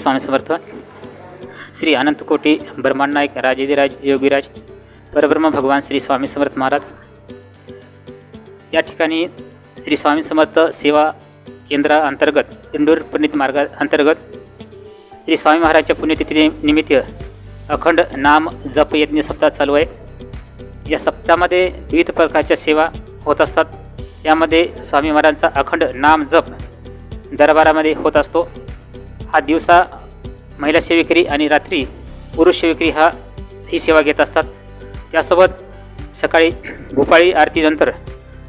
स्वामी समर्थ। श्री अनंतकोटी ब्रह्मांड नायक राजेधिराज योगीराज परब्रह्म भगवान श्री स्वामी समर्थ महाराज। या ठिकाणी श्री स्वामी समर्थ सेवा केंद्राअंतर्गत इंदूर पुण्यत मार्गा अंतर्गत श्री स्वामी महाराजच्या पुण्यतिथी निमित्त अखंड नाम जप यज्ञ सप्ताह चालू आहे. या सप्ताहामध्ये विविध प्रकारच्या सेवा होत असतात. यामध्ये स्वामी महाराजांचा अखंड नाम जप दरबारामध्ये होत असतो. हा दिवसा महिला सेवेकरी आणि रात्री पुरुष सेवेकरी हा ही सेवा घेत असतात. त्यासोबत सकाळी भोपाळी आरतीनंतर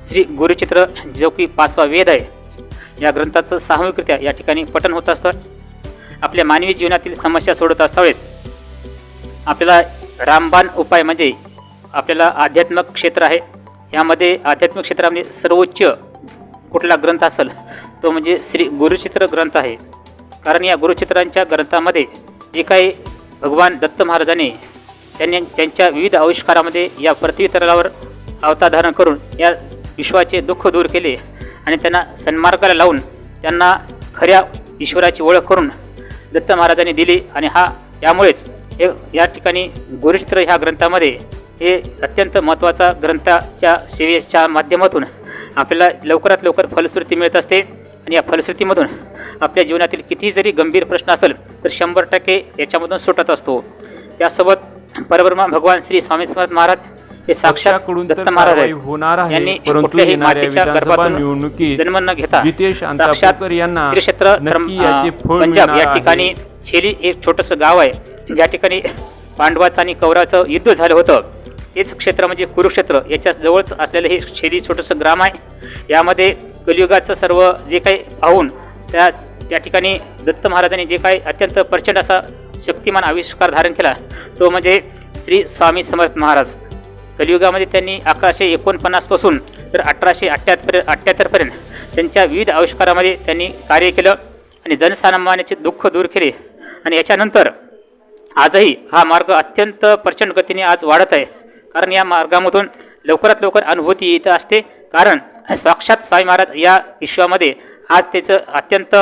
श्री गुरुचित्र जो की पाचवा वेद आहे. या ग्रंथाचं सामूहिकरित्या या ठिकाणी पठण होत असतं. आपल्या मानवी जीवनातील समस्या सोडत असतावेळेस आपल्याला रामबाण उपाय म्हणजे आपल्याला आध्यात्मिक क्षेत्र आहे. यामध्ये आध्यात्मिक क्षेत्रामध्ये सर्वोच्च कुठला ग्रंथ असेल तो म्हणजे श्री गुरुचित्र ग्रंथ आहे. कारण या गुरुचित्रांच्या ग्रंथामध्ये जे काही भगवान दत्त महाराजांनी त्यांनी त्यांच्या विविध आविष्कारामध्ये या पृथ्वी अवतार अवताधारण करून या विश्वाचे दुःख दूर केले आणि त्यांना सन्मार्गाला लावून त्यांना खऱ्या ईश्वराची ओळख करून दत्त महाराजांनी दिली आणि हा यामुळेच हे या ठिकाणी गुरुचित्र ह्या ग्रंथामध्ये हे अत्यंत महत्त्वाचा ग्रंथाच्या सेवेच्या माध्यमातून आपल्याला लवकरात लवकर फलश्रुती मिळत असते आणि या फलश्रुतीमधून आपल्या जीवनातील किती जरी गंभीर प्रश्न असेल तर शंभर टक्के याच्यामधून सुटत असतो. त्यासोबत परब्रह्मा भगवान श्री स्वामी समर्थ महाराज हे तर दत्त महाराज होणार आहे यांनी परंतु विधानसभा निवडणुकीत जन्म न घेता साक्षात यांना श्री क्षेत्र पंजाब या. ठिकाणी शेली एक छोटंसं गाव आहे ज्या ठिकाणी पांडवाचं आणि कौराचं युद्ध झालं होतं. तेच क्षेत्र म्हणजे कुरुक्षेत्र. याच्या जवळच असलेलं हे शेली छोटंसं ग्राम आहे. यामध्ये कलियुगाचं सर्व जे काही पाहून त्या या ठिकाणी दत्त महाराजांनी जे काही अत्यंत प्रचंड असा शक्तिमान आविष्कार धारण केला तो म्हणजे श्री स्वामी समर्थ महाराज. कलियुगामध्ये त्यांनी अकराशे एकोणपन्नासपासून तर अठराशे अठ्ठ्याहत्तर अठ्ठ्याहत्तरपर्यंत त्यांच्या विविध आविष्कारामध्ये त्यांनी कार्य केलं आणि जनसामान्याचे दुःख दूर केले. आणि याच्यानंतर आजही हा मार्ग अत्यंत प्रचंड गतीने आज वाढत आहे. कारण या मार्गामधून लवकरात लवकर अनुभूती येत असते. कारण साक्षात स्वामी महाराज या विश्वामध्ये आज त्याचं अत्यंत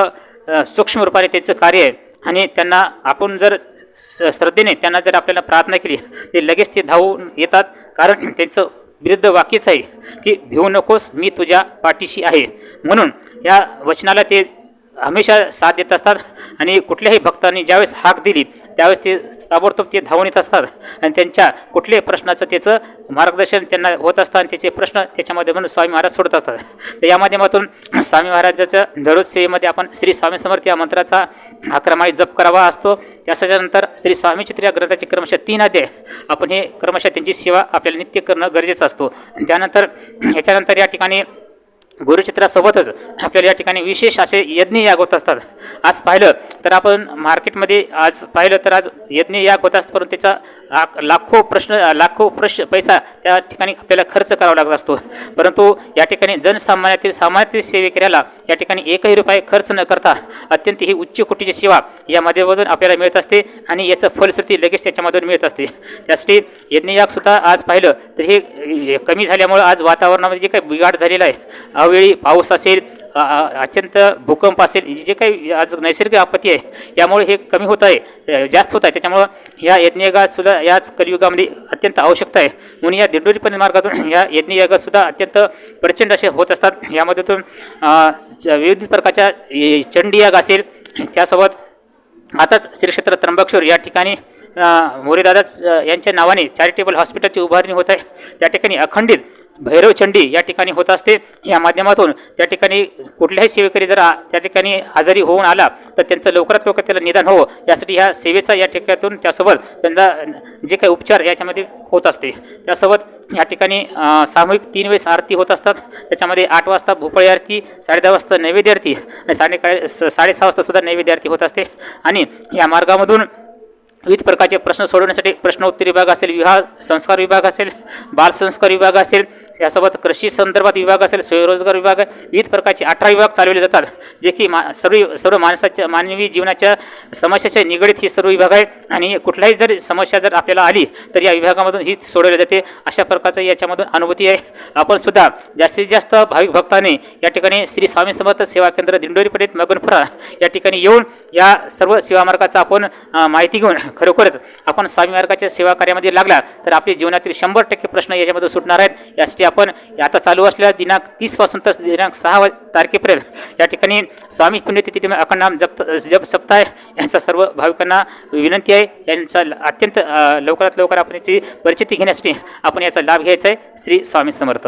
सूक्ष्म रूपाने त्याचं कार्य आहे. आणि त्यांना आपण जर स- श्रद्धेने त्यांना जर आपल्याला प्रार्थना केली ते लगेच ते धावून येतात. कारण त्यांचं विरुद्ध वाक्यच आहे की भिवू नकोस मी तुझ्या पाठीशी आहे. म्हणून या वचनाला ते हमेशा साथ देत असतात. आणि कुठल्याही भक्तांनी ज्यावेळेस हाक दिली त्यावेळेस ते ताबडतोब ते धावून येत असतात. आणि त्यांच्या कुठल्याही प्रश्नाचं त्याचं मार्गदर्शन त्यांना होत असतं आणि त्याचे प्रश्न त्याच्यामध्ये म्हणून स्वामी महाराज सोडत असतात. तर या माध्यमातून स्वामी महाराजाच्या दररोज सेवेमध्ये आपण श्री स्वामी समर्थ या मंत्राचा अक्रमाने जप करावा असतो. त्याच्यानंतर श्री स्वामी चित्र या ग्रंथाचे क्रमशः तीन अध्याय आपण हे क्रमशः त्यांची सेवा आपल्याला नित्य करणं गरजेचं असतो. त्यानंतर ह्याच्यानंतर या ठिकाणी गुरुचित्रासोबतच आपल्याला या ठिकाणी विशेष असे यज्ञ याग होत असतात. आज पाहिलं तर आपण मार्केटमध्ये आज पाहिलं तर आज यज्ञ याग होत असतात परंतु त्याचा लाख- लाखो प्रश्न लाखो प्रश्न पैसा त्या ठिकाणी आपल्याला खर्च करावा लागत असतो. परंतु या ठिकाणी जनसामान्यातील सामान्यातील सेवेकऱ्याला या ठिकाणी एकही रुपये खर्च न करता अत्यंत ही उच्च कोटीची सेवा या माध्यमातून आपल्याला मिळत असते आणि याचं फलश्रुती लगेच त्याच्यामधून मिळत असते. त्यासाठी यज्ञयागसुद्धा आज पाहिलं तर हे कमी झाल्यामुळं आज वातावरणामध्ये जे काही बिघाड झालेला आहे अवेळी पाऊस असेल अत्यंत भूकंप असेल जे काही आज नैसर्गिक आपत्ती आहे यामुळे हे कमी होत आहे जास्त होत आहे. त्याच्यामुळं या यज्ञयागासुद्धा याच कलियुगामध्ये अत्यंत आवश्यकता आहे. म्हणून या दिंडोरीपण मार्गातून या यज्ञयागासुद्धा अत्यंत प्रचंड असे होत असतात. यामधून च- विविध प्रकारच्या चंडीयाग असेल त्यासोबत आताच श्रीक्षेत्र त्र्यंबकेश्वर या ठिकाणी मोरेदादा यांच्या नावाने चॅरिटेबल हॉस्पिटलची उभारणी होत आहे. त्या ठिकाणी अखंडित भैरवचंडी या ठिकाणी होत असते. या माध्यमातून त्या ठिकाणी कुठल्याही सेवेकरी जर त्या ठिकाणी आजारी होऊन आला तर त्यांचं लवकरात लवकर त्याला निदान हो. यासाठी ह्या सेवेचा या ठिकाणातून त्यासोबत त्यांना जे काही उपचार याच्यामध्ये होत असते. त्यासोबत या ठिकाणी सामूहिक तीन वेळेस आरती होत असतात. त्याच्यामध्ये आठ वाजता भोपळी आरती साडेदहा वाजता नैवेद्य आरती आणि साडेकाळी साडेसहा वाजतासुद्धा नैवेद्य आरती होत असते. आणि या मार्गामधून विविध प्रकारचे प्रश्न सोडवण्यासाठी प्रश्नोत्तर विभाग असेल विवाह संस्कार विभाग असेल बालसंस्कार विभाग असेल यासोबत कृषी संदर्भात विभाग असेल स्वयंरोजगार विभाग विविध प्रकारचे अठरा विभाग चालवले जातात जे की मा सर्व सर्व माणसाच्या मानवी जीवनाच्या समस्याच्या निगडीत ही सर्व विभाग आहे. आणि कुठलाही जर समस्या जर आपल्याला आली तर या विभागामधून ही सोडवली जाते. अशा प्रकारचं याच्यामधून अनुभूती आहे. आपण सुद्धा जास्तीत जास्त भाविक भक्तांनी या ठिकाणी श्री स्वामी समर्थ सेवा केंद्र दिंडोरी पंडित मगनपुरा या ठिकाणी येऊन या सर्व सेवामार्गाचा आपण माहिती घेऊन खरोखरच आपण स्वामी मार्गाच्या सेवा कार्यामध्ये लागला तर आपले जीवनातील शंभर टक्के प्रश्न याच्यामध्ये सुटणार आहेत. यासाठी आपण आता चालू असलेल्या दिनांक तीसपासून तर दिनांक सहा तारखेपर्यंत या ठिकाणी स्वामी पुण्यतिथी अखंड नाम जप जप सप्ताह यांचा सर्व भाविकांना विनंती आहे. यांचा अत्यंत लवकरात लवकर आपण याची परिचिती घेण्यासाठी आपण याचा लाभ घ्यायचा आहे. श्री स्वामी समर्थ.